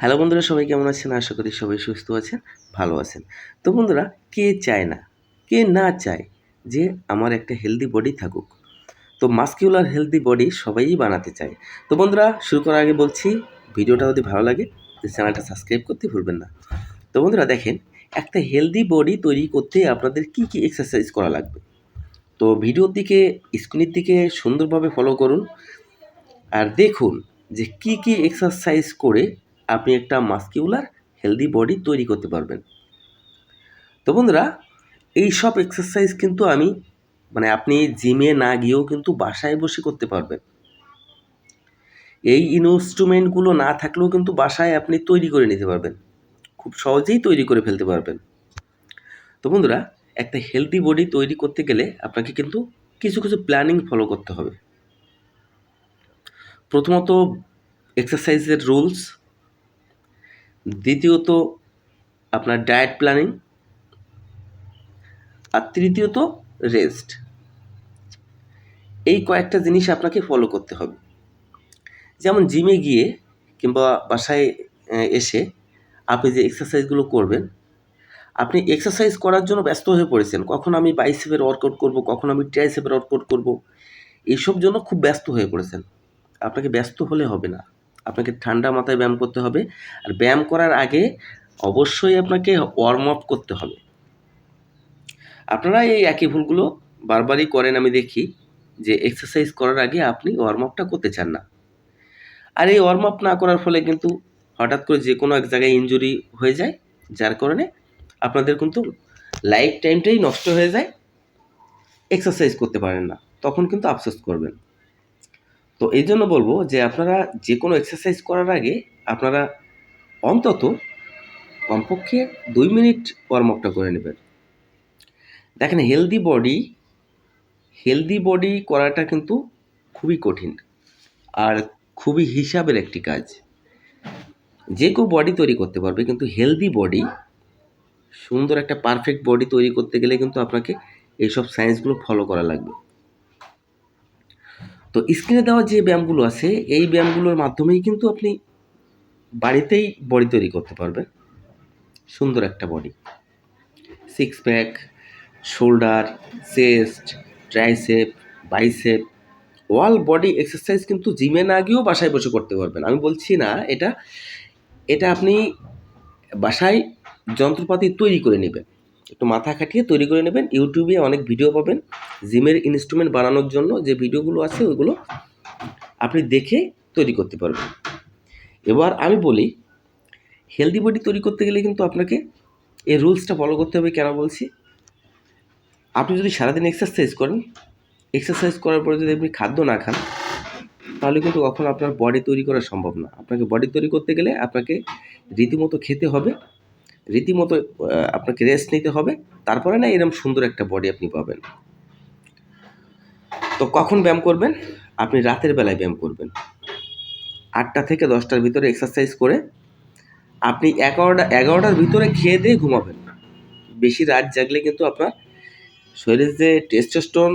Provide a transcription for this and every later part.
Hello বন্ধুরা, সবাই কেমন আছেন? আশা করি সবাই সুস্থ আছেন, ভালো আছেন। তো বন্ধুরা, কে চায় না? কে না চায় যে আমার একটা হেলদি বডি থাকুক? তো মাস্কিউলার হেলদি বডি সবাই বানাতে চায়। তো বন্ধুরা, শুরু করার আগে বলছি, ভিডিওটা যদি ভালো লাগে চ্যানেলটা সাবস্ক্রাইব করতে ভুলবেন না। তো বন্ধুরা, দেখেন, একটা হেলদি বডি তৈরি করতে আপনাদের কি কি এক্সারসাইজ করা লাগবে? তো ভিডিওর দিকে স্ক্রিনের দিকে সুন্দরভাবে ফলো করুন। আর দেখুন যে কি কি এক্সারসাইজ করে আপনি একটা মাস্কিউলার হেলদি বডি তৈরি করতে পারবেন। তো বন্ধুরা, এই সব এক্সারসাইজ কিন্তু আমি মানে আপনি জিমে না গিয়েও কিন্তু বাসায় বসে করতে পারবেন। এই ইনস্ট্রুমেন্টগুলো না থাকলেও কিন্তু বাসায় আপনি তৈরি করে নিতে পারবেন। খুব সহজেই তৈরি করে ফেলতে পারবেন। তো বন্ধুরা, একটা হেলদি বডি তৈরি করতে গেলে আপনাকে কিন্তু কিছু কিছু প্ল্যানিং ফলো করতে হবে। প্রথমত এক্সারসাইজের রুলস দ্বিতীয়ত আপনার ডায়েট প্ল্যানিং আর তৃতীয়ত রেস্ট এই কয়েকটা জিনিস আপনাকে ফলো করতে হবে। যেমন জিমে গিয়ে কিংবা বাসায় এসে আপনি যে এক্সারসাইজগুলো করবেন, আপনি এক্সারসাইজ করার জন্য ব্যস্ত হয়ে পড়েছেন। কখন আমি বাইসেপের ওয়ার্কআউট করব, কখন আমি ট্রাইসেপের ওয়ার্কআউট করব, এইসব জন্য খুব ব্যস্ত হয়ে পড়েছেন। আপনাকে ব্যস্ত হলে হবে না। আপনাকে ঠান্ডা মাথায় ব্যায়াম করতে হবে। আর ব্যায়াম করার আগে অবশ্যই আপনাকে ওয়ার্ম আপ করতে হবে। আপনারা এই একই ভুলগুলো বারবারই করেন আমি দেখি যে এক্সারসাইজ করার আগে আপনি ওয়ার্ম আপটা করতে চান না। আর এই ওয়ার্ম আপ না করার ফলে কিন্তু হঠাৎ করে যে কোনো এক জায়গায় ইনজুরি হয়ে যায়, যার কারণে আপনাদের কিন্তু লাইফ টাইমটাই নষ্ট হয়ে যায়। এক্সারসাইজ করতে পারেন না, তখন কিন্তু আফসোস করবেন। তো এই জন্য বলব যে আপনারা যে কোনো এক্সারসাইজ করার আগে আপনারা অন্তত কমপক্ষে দুই মিনিট ওয়ার্ম আপটা করে নেবেন। দেখেন হেলদি বডি হেলদি বডি করাটা কিন্তু খুবই কঠিন আর খুবই হিসাবের একটি কাজ। যে কেউ বডি তৈরি করতে পারবে, কিন্তু হেলদি বডি সুন্দর একটা পারফেক্ট বডি তৈরি করতে গেলে কিন্তু আপনাকে এইসব সায়েন্সগুলো ফলো করা লাগবে। তো স্ক্রিনে দেওয়া যে ব্যায়ামগুলো আছে, এই ব্যায়ামগুলোর মাধ্যমেই কিন্তু আপনি বাড়িতেই বডি তৈরি করতে পারবেন। সুন্দর একটা body six pack shoulder chest tricep bicep all body exercise কিন্তু জিমে না গিয়েও বাসায় বসে করতে পারবেন। আমি বলছি না, এটা এটা আপনি বাসায় যন্ত্রপাতি তৈরি করে নেবেন। একটু মাথা খাটিয়ে তৈরি করে নেবেন। ইউটিউবে অনেক ভিডিও পাবেন। জিমের ইনস্ট্রুমেন্ট বানানোর জন্য যে ভিডিওগুলো আছে, ওইগুলো আপনি দেখে তৈরি করতে পারবেন। এবার আমি বলি হেলদি বডি তৈরি করতে গেলে কিন্তু আপনাকে এই রুলসটা ফলো করতে হবে। কেন বলছি? আপনি যদি সারাদিন এক্সারসাইজ করেন এক্সারসাইজ করার পরে যদি আপনি খাদ্য না খান, তাহলে কিন্তু কখনো আপনার বডি তৈরি করা সম্ভব না। আপনাকে বডি তৈরি করতে গেলে আপনাকে রীতিমতো খেতে হবে। রীতিমতো আপনাকে রেস্ট নিতে হবে। তারপরে না এরকম সুন্দর একটা বডি আপনি পাবেন। তো কখন ব্যায়াম করবেন? আপনি রাতের বেলায় ব্যায়াম করবেন। আটটা থেকে দশটার ভিতরে এক্সারসাইজ করে আপনি এগারোটা, এগারোটার ভিতরে খেয়ে দিয়ে ঘুমাবেন। বেশি রাত জাগলে কিন্তু আপনার শরীরের যে টেস্টোস্টোন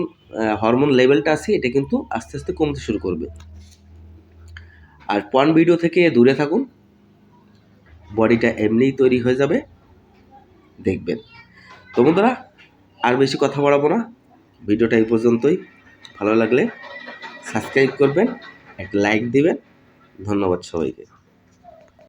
হরমোন লেভেলটা আছে, এটা কিন্তু আস্তে আস্তে কমতে শুরু করবে। আর পন ভিডিও থেকে দূরে থাকুন। বডিটা এমনিই তৈরি হয়ে যাবে, দেখবেন। তো বন্ধুরা, আর বেশি কথা বলাবো না। ভিডিওটা এই পর্যন্তই। ভালো লাগলে সাবস্ক্রাইব করবেন, একটা লাইক দিবেন। ধন্যবাদ সবাইকে।